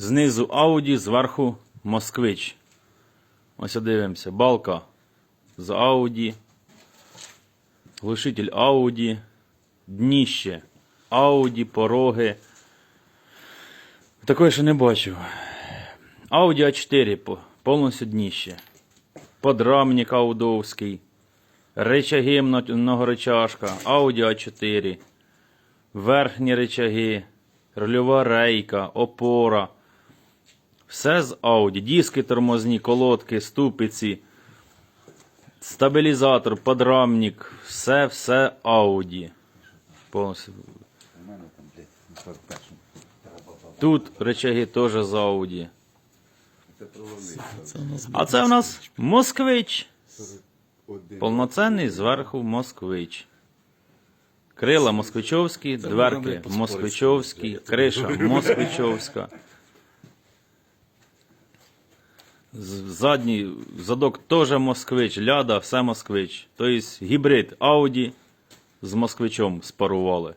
Знизу Audi, зверху Москвич. Ось дивимося. Балка з Audi. Глушитель Audi. Дніще. Audi, пороги. Такої ще не бачив. Audi A4 повністю дніще. Подрамник аудовський. Речаги мно- многоречашка. Audi A4. Верхні речаги. Рульова рейка, опора. Все з Audi. Диски тормозні, колодки, ступиці. Стабілізатор, подрамник. Все, все Audi. Повністю. У мене там, блядь, на 41-му. Тут речаги теж з Audi. Провели. Це у нас А москвич. 41. Повноцінний зверху москвич. Крила москвичовські, дверки москвичовські, криша москвичовська. З- Задній задок теж москвич, ляда, все москвич. Тобто гібрид Audi з москвичом спарували.